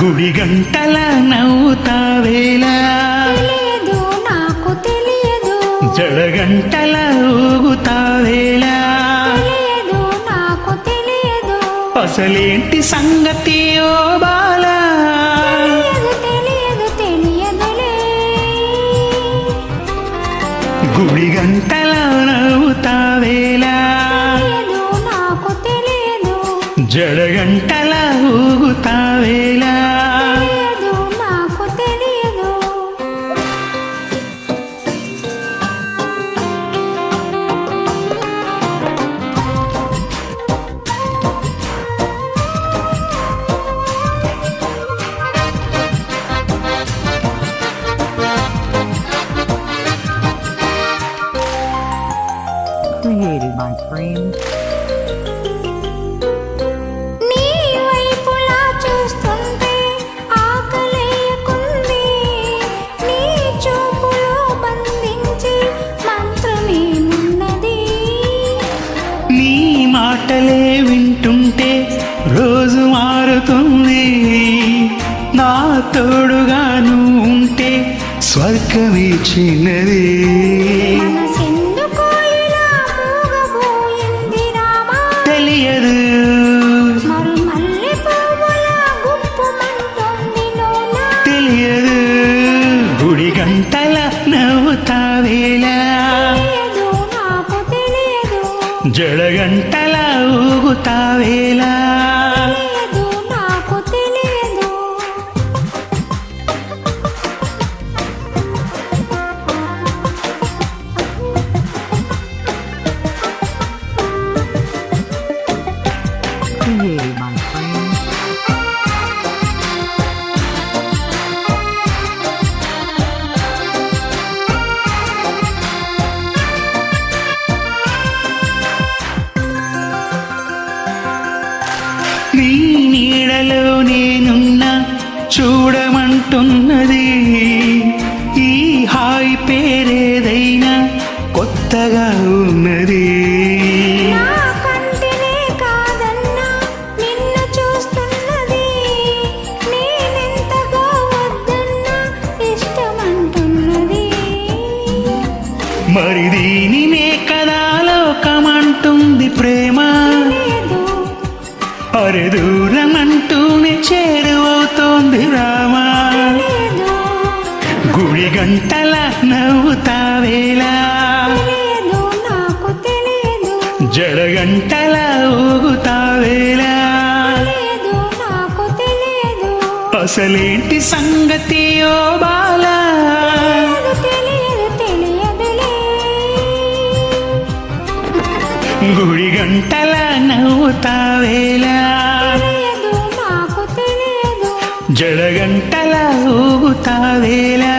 గుడి గంటల నవ్వుతావేలా తెలియదు నాకు తెలియదు జడగంటల ఊగుతావేలా తెలియదు నాకు తెలియదు అసలేంటి సంగతి ఓ బంధించి మంత్రమేమున్నది నీ మాటలే వింటుంటే రోజు మారుతుంది. నా తోడుగా నువ్వు ఉంటే స్వర్గమే చిన్నది. జడగంటల నీడలో నేనున్నా చూడమంటున్నది. ఈ హాయి పేరేదైనా కొత్తగా ఉన్నది. నా జడగంటల ఊగుతావేలా నాకు తెలియదు. అసలేంటి సంగతి ఓ బాలా? గుడి గంటల నవ్వుతావేలా తెలియదు నాకు తెలియదు. జడగంటల ఊగుతావేలా